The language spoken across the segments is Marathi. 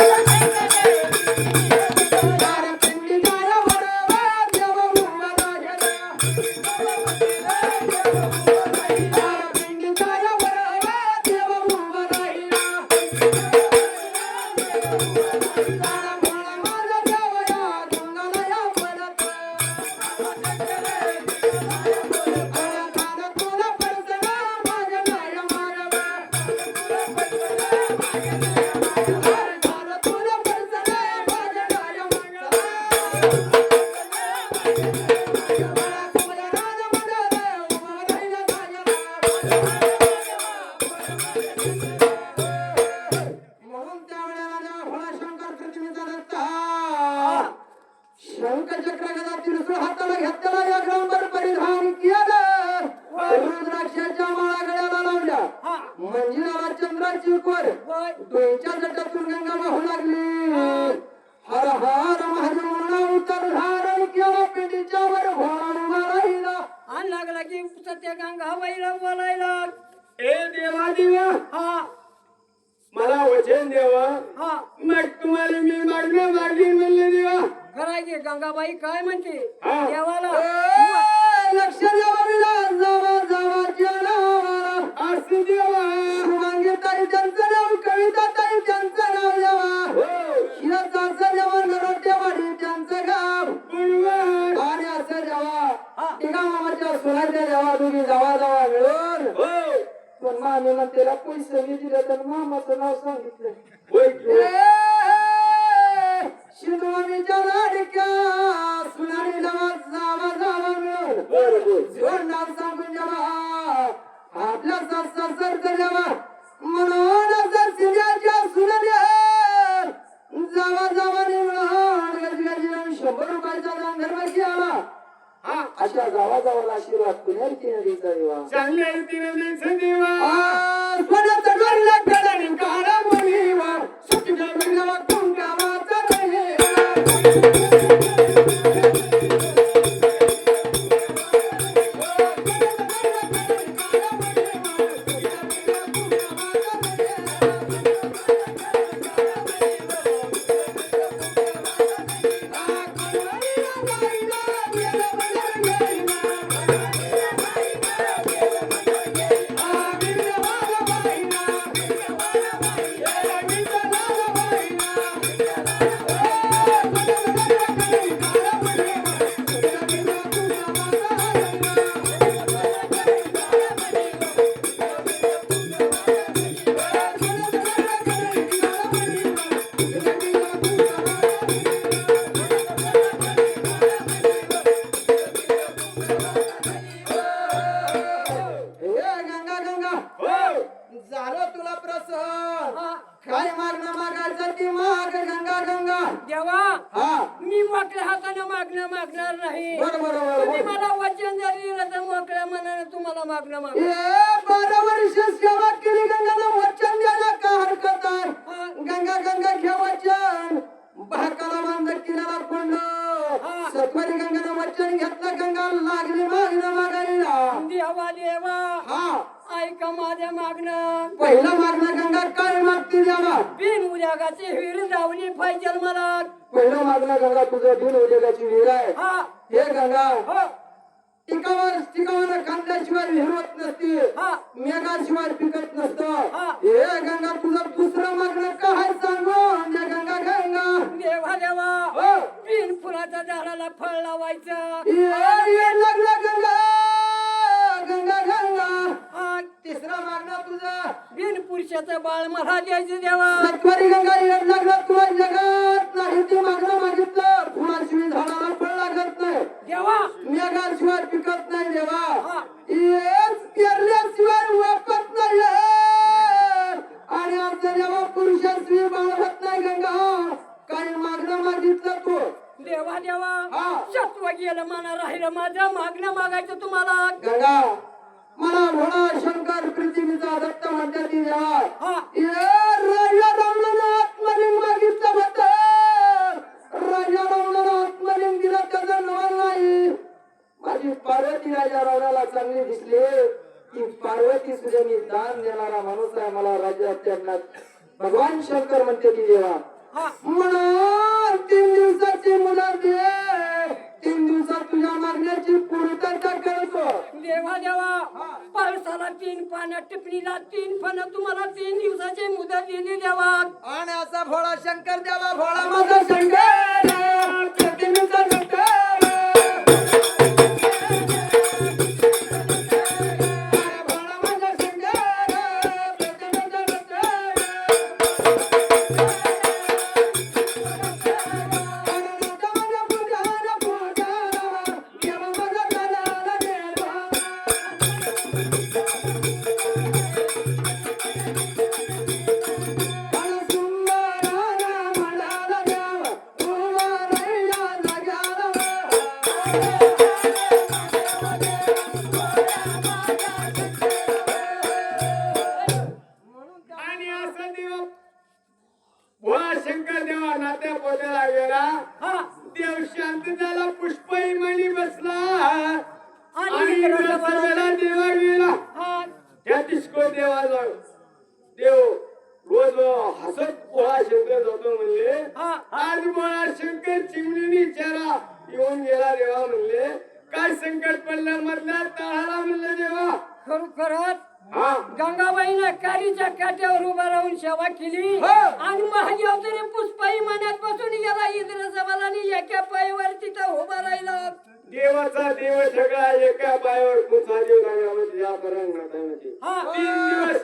Lions. Thank you. वचन देवा हा. मग तुम्हाला मी मागणं मागीन म्हणले देवा. खराय की गंगाबाई काय म्हणते. देवाला लक्ष सांगितलं लाडक्या जावा जावा मिळून सांगून जावा सर म्हणून सुनाऱ्या जावा जावा शंभर रुपयाचा दान अशा जावा जावाला आशीर्वाद पुण्या रीतीने द्यायचा देवा चांगल्या रीतीने द्यायचं देवा যাওয়ার जावली पाहिजे मला पहिलं मागणं गंगा तुझं बिन उद्योगाची विहीर आहे. हा. हे गंगा हो. टिकावर टिकावर खाल्ल्याशिवाय विहीर होत नसते. हा. मेघाशिवाय पिकत नसतं. हा. हे गंगा तुझं दुसरं मागणं काय सांगू? हे गंगा गंगा देवा देवा. हो. बिन फुलाच्या झाडाला फळ लावायचं. लागलं गंगा बाळ मला द्यायचं देवा. सत्वरी गंगा येड लागलं तुला जगात नाही. ते मागणं मागितलं फुलाशिवाय झाडाला फळ लागत नाही. देवा. मेघाशिवाय पिकत नाही देवा. पेरल्याशिवाय नाही. आणि आमच्या देवा पुरुषाशिवाय बाळगत नाही गंगा. काही मागणं मागितलं तू. देवा देवा. सत्व गेलं मला राहिलं माझं. मागणं मागायचं तुम्हाला. गंगा मला भोळा शंकर पृथ्वीचा दत्त म्हणतात राजा रावणानं आत्मलिंग मागितलं होतं. राजा आत्मलिंग दिलं त्याचं नाव नाही. माझी पार्वती राजा रावणाला चांगली दिसली. की पार्वती सुद्धा मी दान देणारा माणूस आहे मला राज्यात त्यांना भगवान शंकर म्हणते की देवा. हा. म्हणून तीन दिवसाची मुदत दे मागण्याची पूर्तता करतो देवा देवा. पावसाला तीन पाण्यात टिपणीला तीन फन तुम्हाला तीन दिवसाची मुदत दिली देवा आणि असा भोळा शंकर देवा भोळा माझा शंकर प्रतिमेचा शंकर. भोळा माझा त्या दिसको देवाला देव रोज हसत भोळा शंकर जातो म्हणले. आज भोळा शंकर चिमणीने विचारा येऊन गेला देवा म्हणले. काय संकट पडलं? मधल्या तळाला म्हणलं देवा. खरोखरच? हा. गंगाबाईनं कालीच्या काट्यावर उभा राहून सेवा केली. आणि महादेव तरी पुष्पाई मनात बसून गेला इंद्र सवालानी एका पायावर तिथं उभा राहिला. देवाचा देव सगळा एका पायावर कुठा देव लागला या परंग नाथामध्ये. हा तीन दिवस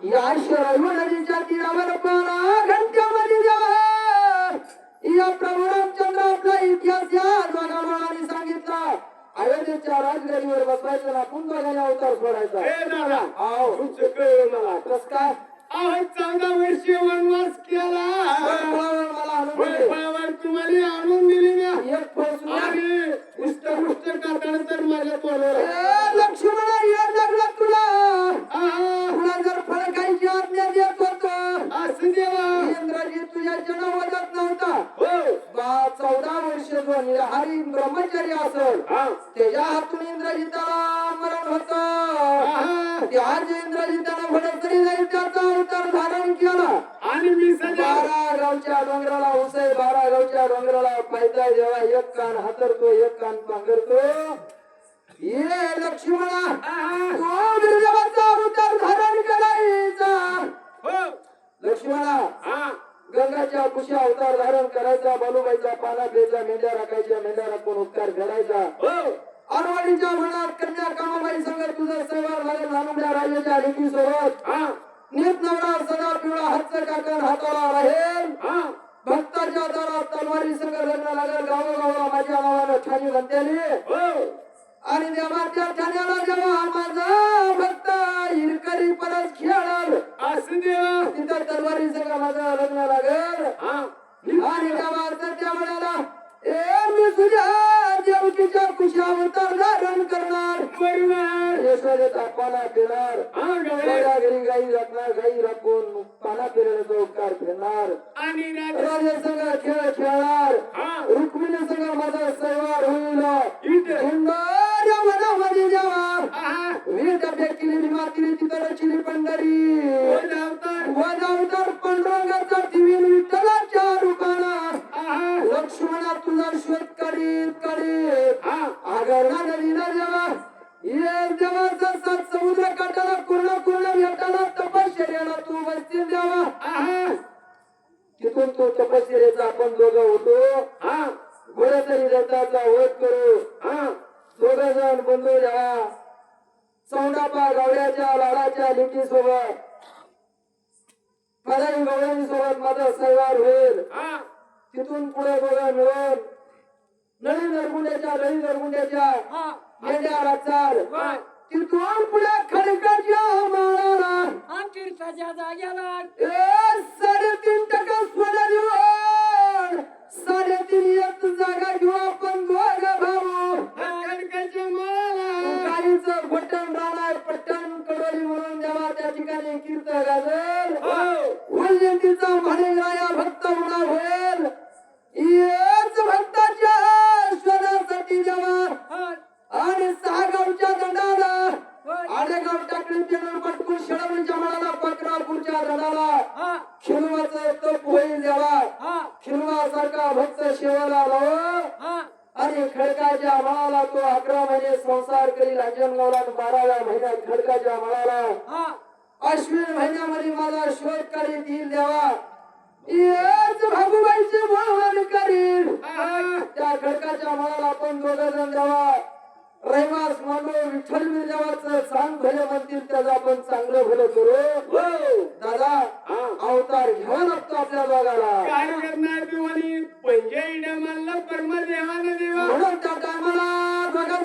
या शरयू नदीच्या तीरावर बारा घंट्यामध्ये जावा या प्रभू रामचंद्र आपला इतिहास या दोघांनी सांगितला अयोध्येच्या राजगडीवर बसवायचं ना पुन्हा दोघांनी अवतार सोडायचा मला कस काय चौदा वर्षी वनवास केला. तुम्हाला आणून दिली उष्ट उष्ट करताना तर माझ्या तोंडावर ए, लक्ष्मणा येड लागला तुला. आहा, तुला जर फळ खायची आज्ञा देत होतो असं देवा. इंद्राजी तुझ्या जन्मवत नव्हता. हो. बा चौदा वर्ष जो निराहारी ब्रह्मचारी असल त्याच्या हातून इंद्राजी त्याला मरण होत. त्याच इंद्राजी त्याला भडक तरी जाईल त्याचा अवतार धारण केला. आणि मी बारा गावच्या डोंगराला उसय बारा गावच्या डोंगराला पायता जेव्हा एक कान हातरतो एक कान पांघरतो. ये लक्ष्मणा तो दुर्देवाचा अवतार धारण करायचा. हो. लक्ष्मणा हा. गंगाच्या कुशी अवतार धारण करायचा बालूबाईचा पाना प्यायचा मेंढ्या राखायच्या मेंढ्या राखून उपकार फेडायचा अरवाडीच्या मनात कन्या कामाबाई संगत तुझं सहवार लागेल नानुड्या राजाच्या लेकी सोबत नीत नवरा सदा पिवळा हातचं काकण हाताला राहील. भक्ताच्या दारात तलवारी संग लग्न लागेल. गावोगावला माझ्या नावानं ठाणी म्हणतेली हो. आणि देवाच्या ठाण्याला जेव्हा माझा भक्त हिरकरी परत खेळल. असं देवा तिथं तलवारी संग माझं लग्न लागेल. हा. आणि गावाचं त्या वेळेला ए मी तुझ्या देवकीच्या कुशा अवतार धारण करणार. पाना फिरणार घरी गाई राखणार गाई राखून पाना फिरण्याचा उपकार फिरणार आणि राजा संघ खेळ खेळणार. रुक्मिणी संघ माझा सहवार होईल. मनामध्ये जेव्हा आहा वीट केली मातीने तिथं चिली पंढरी. वजावतार पांडुरंगाचा टीव्ही विठ्ठलाच्या आहा लक्ष्मणा तुझा शोध करीत हा आगरला नदीला जेव्हा ये जेव्हा सात समुद्र काठाला पूर्ण पूर्ण भेटाला तपश्चर्याला तू बसतील जेव्हा तिथून तो तपश्चर्याचा आपण दोघं होतो. हा. घोड्यातरी रथाचा वध करू. हा. दोघ जण बंधू जेव्हा चौंडापा गावड्याच्या लाडाच्या लिकी सोबत पदाई गवळणी सोबत माझा सहवार होईल. तिथून पुढे बघा मिळून नळी नरगुंड्याच्या नळी नरगुंड्याच्या वा. तिथून पुढे खडकाच्या माळाला. तीर्थाच्या जाग्याला. साडेतीन टक्का देऊन साडेतीन एक जागा घेऊ आपण दोघ भाऊ माला गाडीचं बटन राहणार पट्टण कडोली म्हणून जेव्हा त्या ठिकाणी कीर्त गाजल हो. वैजयंतीचा म्हणेग्राया भक्त म्हणा होईल खिलवाचं तप होईल जेव्हा हा. खिलवा सारखा भक्त शेवाला लाव. आणि खडकाच्या मळाला तो अकरा महिने संसार करील अंजनगावला बाराव्या महिन्यात खडकाच्या मळाला. अश्विन महिन्यामध्ये माझा शोध करीत येईल देवा भागूबाईचे मोहन करील त्या खडकाच्या मळाला आपण दोघ जण देवा. रहिवास मांडो विठ्ठल देवाचं चांग भले म्हणतील त्याचं आपण चांगलं भलं करू. हो. दादा अवतार घ्यावा लागतो आपल्या बघायला काय करणार देवानी पंजे इड्या मारला परमदेवानं देवा. म्हणून त्या टायमाला दोघं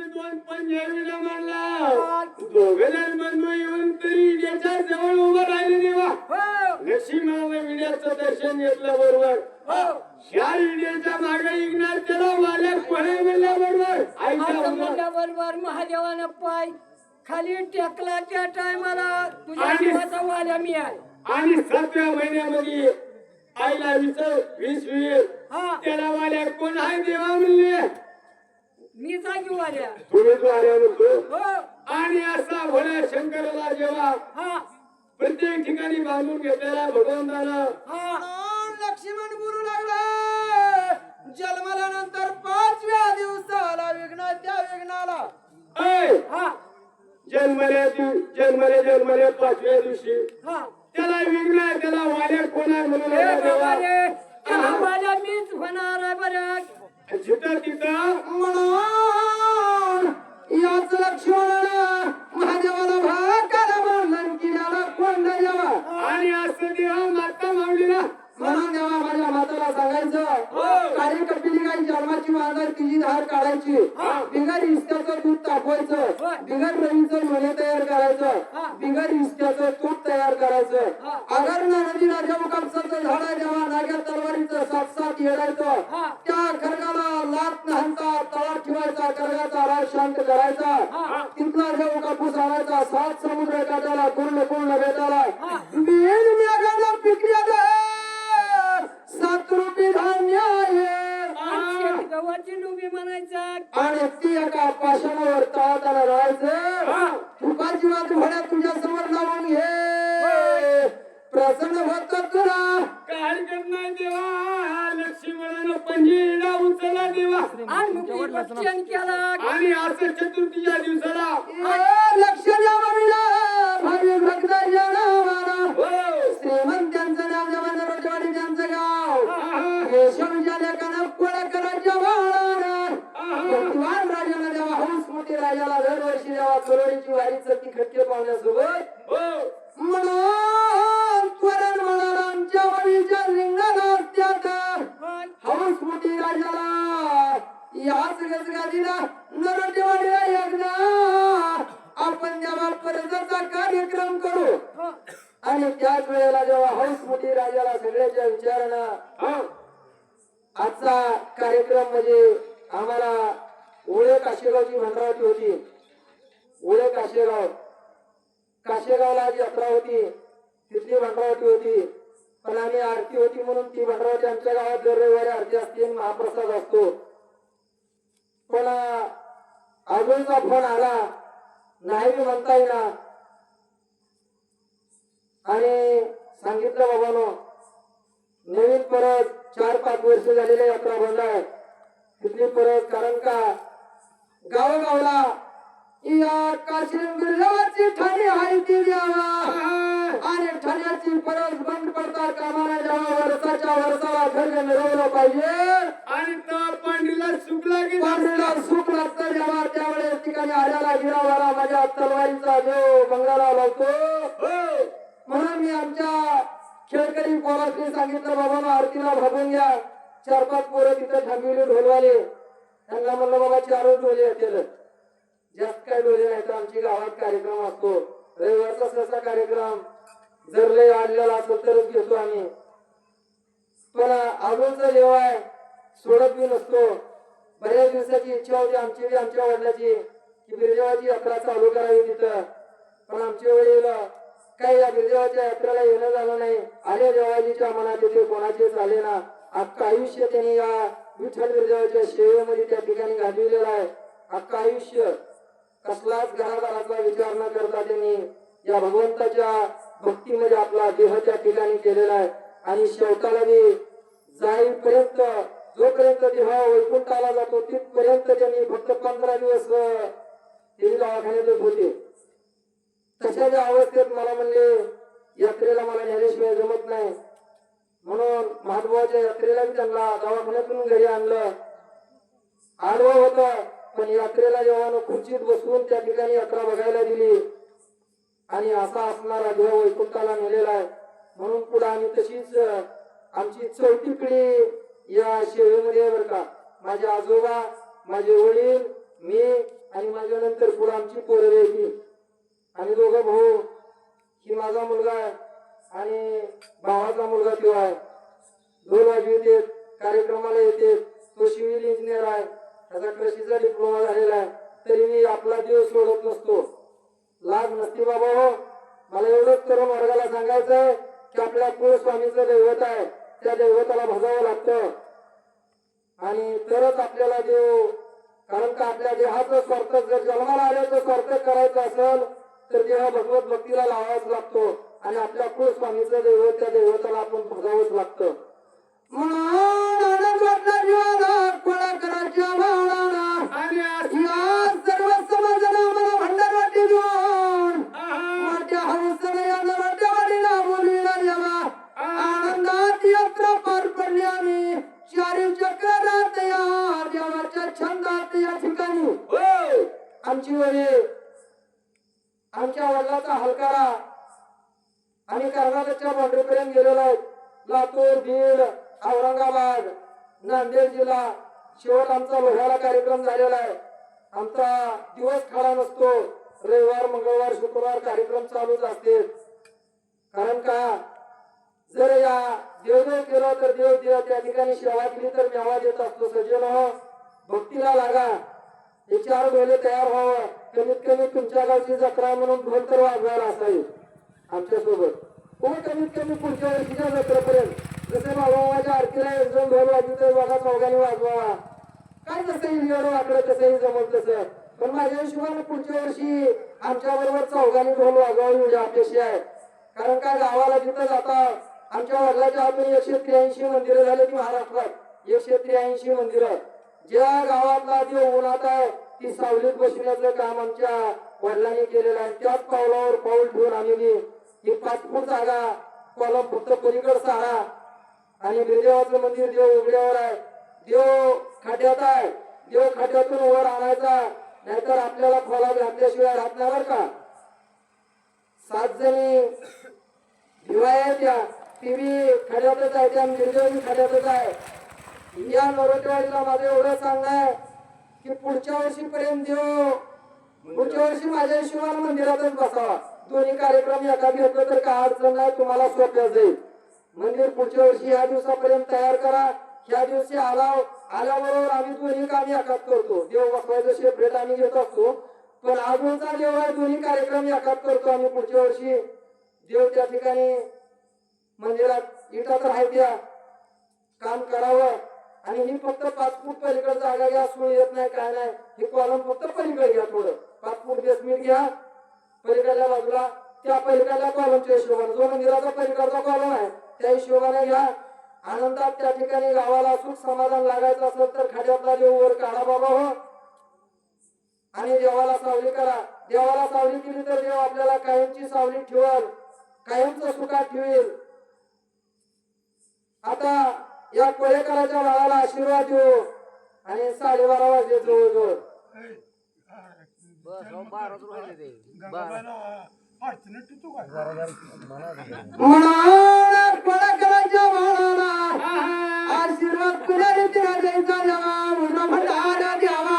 ब्रह्मदेवाने दोन पंजे विडा मारला. दोघे जण बंधू येऊन तरी इड्याच्या जवळ उभं राहिले देवा हो. नशिबाने विड्याचं दर्शन घेतलं बरोबर. हो. ह्या विड्याच्या मागे इग्नार त्याला वाल्या पळे गेल्या बरोबर. आईच्या आता मुला- म्हणल्याबरोबर महादेवानं पाय खाली टेकला त्या टायमाला. तुझ्या आणि- जीवाचा वाल्या मी आहे. आणि सातव्या महिन्यामध्ये आईला विचार वीस वीर हा. त्याला वाल्या कोण आहे देवा म्हणले. मी जागी वाल्या तुम्ही म्हणतो हो. आणि असा भोळ्या शंकराला जेव्हा हा. प्रत्येक ठिकाणी बांधून घेतलेला भगवंतानं हा. लक्ष्मण गुरु लागला. जन्माल्यानंतर पाचव्या दिवसाला विघ्न त्या विघ्नाला. ऐ, हा. जन्मल्या दिव- जन्मल्या जन्मल्या पाचव्या दिवशी. हा. जिथं तिथं म्हणून याच लक्ष्मण महादेवाला भाकाला वर्णन केल्याला कोण देवा आणि असं देवा माता माऊलीला म्हणून देवा माझ्या माताला हो. सांगायचं कार्य कपिली गाई जन्माची बांधार तिची धार काढायची बिगर इस्त्याचं दूध तापवायचं. बिगर रवीचं लोणे तयार करायचं हा. बिगर इस्त्याचं तूप तयार करायचं हा. अगर ना नदी राजा कापसाचं झाड जेव्हा नाग्या तलवारीचं सात सात येडायचं हा. त्या करायचा. तिथला जेव कापूस आणायचा सात समुद्र काठाला पूर्ण पूर्ण बेटाला ओळे काशेगावची होती. ओळे काशेगाव. काशेगावला जी यात्रा होती. तिथली भंडाराटी होती. पण आम्ही आरती होती म्हणून ती भंडाराटी आमच्या गावात दर रविवारी आरती असते महाप्रसाद असतो. पण अं, अजूनचा फोन आला. नाही मी म्हणता येईना. आणि सांगितलं बाबानो नवीन परत चार पाच वर्ष झालेल्या यात्रा बंद आहे. तिथली परत कारण का? गावोगावला. या बिर्लाची ठाणी आहे ती द्यावा आणि ठाण्याची परत बंद पडता कामाला जेव्हा वर्षाच्या वर्षाला घर मिळवलं पाहिजे. आणि तो पांढरीला सुकला की पांढरीला सुख लागतं जेव्हा त्यावेळेस ठिकाणी आल्याला गिरावाला माझ्या तलवारीचा देव बंगाला लावतो. हो. म्हणून मी आमच्या खेळकरी पोरासनी सांगितलं बाबा आरतीला भागून घ्या. चार पाच पोरं तिथं थांबविले ढोलवाले. त्यांना म्हणलं बाबा चारच डोळे येतील जास्त काय डोळे नाही तर आमची गावात कार्यक्रम असतो. रविवारचा सहसा कार्यक्रम. जर लय आणलेला असेल तरच घेतो आम्ही. पण अजूनचा देव आहे सोडत बी नसतो. बऱ्याच दिवसाची इच्छा होती आमची बी आमच्या वडिलाची की बिरजेवाची यात्रा चालू करावी तिथं. पण आमचे वडील काही या बिरजेवाच्या यात्रेला येणं झालं नाही. आले देवाजीच्या मनात येते कोणाचे झाले ना. अख्खं आयुष्य त्यांनी या विठ्ठल बिरजेवाच्या सेवेमध्ये त्या ठिकाणी घालविलेलं आहे. अख्खा आयुष्य कसलाच घरादाराचा विचार न करता त्यांनी या भगवंताच्या भक्तीमध्ये आपला देह त्या ठिकाणी केलेला आहे. आणि शेवटाला बी जाईपर्यंत जोपर्यंत देह वैकुंठाला जातो तिथपर्यंत त्यांनी फक्त पंधरा दिवस अं, दवाखान्यातच होते. तशा ज्या अवस्थेत मला म्हणले यात्रेला मला ज्ञानेशिवाय जमत नाही. म्हणून महादेवाच्या यात्रेला बी त्यांना दवाखान्यातून घरी आणलं. आडवं होत पण यात्रेला जेव्हा खुर्चीत बसून त्या ठिकाणी यात्रा बघायला दिली. आणि असा असणारा देव वैकुंठाला नेलेला आहे. म्हणून पुढे आम्ही तशीच आमची चौथी पिढी या सेवेमध्ये बर बरं का. माझे आजोबा माझे वडील मी आणि माझ्या नंतर पुढे आमची पोरं यायची आणि दोघं भाऊ ही माझा मुलगा आहे. आणि भावाचा मुलगा तो आहे. दोन वाजवी येते कार्यक्रमाला येते. तो सिव्हिल इंजिनियर आहे. त्याचा कृषीचा डिप्लोमा झालेला आहे. तरी मी आपला देव सोडत नसतो. लाज नसते बाबा हो. मला एवढंच तरुण वर्गाला सांगायचं आहे की आपल्या कुलस्वामीचं दैवत आहे. त्या दैवताला भजावं लागतं. आणि तरच आपल्याला देव कारण का आपल्या देहाचं स्वार्थ जर जन्माला आल्याचं स्वार्थ करायचं असेल तर देह भगवत भक्तीला लावावाच लागतो. आणि आपल्या कुलस्वामीचं दैवत त्या दैवताला आपण भजावंच लागतं. हो! आमची वडील आमच्या वडिलाचा हलकारा आम्ही कर्नाटकच्या बाउंड्रीपर्यंत गेलेलो आहोत. लातूर बीड औरंगाबाद नांदेड जिल्हा. शेवट आमचा लोह्याला कार्यक्रम झालेला आहे. आमचा दिवस खडा नसतो. रविवार मंगळवार शुक्रवार कार्यक्रम चालूच असते. कारण का? जर या देवदेव केलं तर देव देव त्या ठिकाणी सेवा केली तर मेवा देत असतो. सज्जन हो भक्तीला लागा. हे चार डोले तयार व्हावं. कमीत कमी तुमच्या गावची जत्रा म्हणून ढोल तर वाजवायला असावी. आमच्यासोबत. कोण कमीत कमी पुढच्या वर्षीच्या जत्रेपर्यंत जसे बाबाच्या आरतीला एक जण ढोल वाजवतोय बघा चौघांनी वाजवावा. काय जसंही एवढं वाकडं तसंही जमत तसं. पण माझ्या हिशोबाने पुढच्या वर्षी आमच्या बरोबर चौघांनी ढोल वाजवावी म्हणजे अपेक्षा आहे. कारण का गावाला जिथं जाता आमच्या वडिलाच्या हातून एकशे त्र्याऐंशी मंदिरं झाले की महाराष्ट्रात. एकशे त्र्याऐंशी मंदिरं. ज्या गावातला देव उन्हात आहे ती सावलीत बसण्याचं काम आमच्या वडिलांनी केलेलं आहे. त्याच पावलावर पाऊल ठेवून आलेली ही पाच जागा कॉलम फक्त पलीकड सारा. आणि बिरदेवाचं मंदिर देव उघड्यावर आहे. देव खाट्यात आहे. देव खाट्यातून वर आणायचा. नाहीतर आपल्याला खोला घातल्याशिवाय राहणार का? सात जणी दिवाया त्या टीव्ही खड्यातच आहे. त्या निर्जळी खड्यातच आहे. या नरोटेवाडीला माझं एवढं सांगणं आहे की पुढच्या वर्षी पर्यंत देव पुढच्या वर्षी माझ्या शिवाय मंदिरातच बसावा. दोन्ही कार्यक्रम एका घेतलं तर काय अडचण नाही तुम्हाला सोप्या जाईल. मंदिर पुढच्या वर्षी या दिवसापर्यंत तयार करा. ह्या दिवशी आला आल्याबरोबर आम्ही दोन्ही कामे एकाच करतो. देव बसवायचं सेपरेट आम्ही घेत असतो. पण अजूनचा देव आहे दोन्ही कार्यक्रम एकाच करतो आम्ही पुढच्या वर्षी. देव त्या ठिकाणी मंदिरात इटा तर आहे त्या काम करावं. आणि ही फक्त पाच फूट पलीकडे जागा घ्या सोय येत नाही काय नाही. हे कॉलम फक्त पलीकडे घ्या थोडं. पाच फूट बेसमेंट घ्या. पलीकडल्या बाजूला त्या पलीकडल्या कॉलमच्या हिशोबाने जो मंदिराचा पलीकडचा कॉलम आहे त्या हिशोबाने घ्या. आनंदात त्या ठिकाणी गावाला सुख समाधान लागायचं असेल तर खाड्यातला देव वर काढा बाबा हो. आणि देवाला सावली करा. देवाला सावली केली तर देव आपल्याला कायमची सावली ठेवल. कायमच सुखात ठेवेल. आता या कोळेकराच्या बाळाला आशीर्वाद देऊ. आणि साडेबारा वाजले जवळजवळ. बस अहो बाराच राहिले ते बारा आशीर्वाद कुणाला द्यायचा देवा म्हणा द्यावा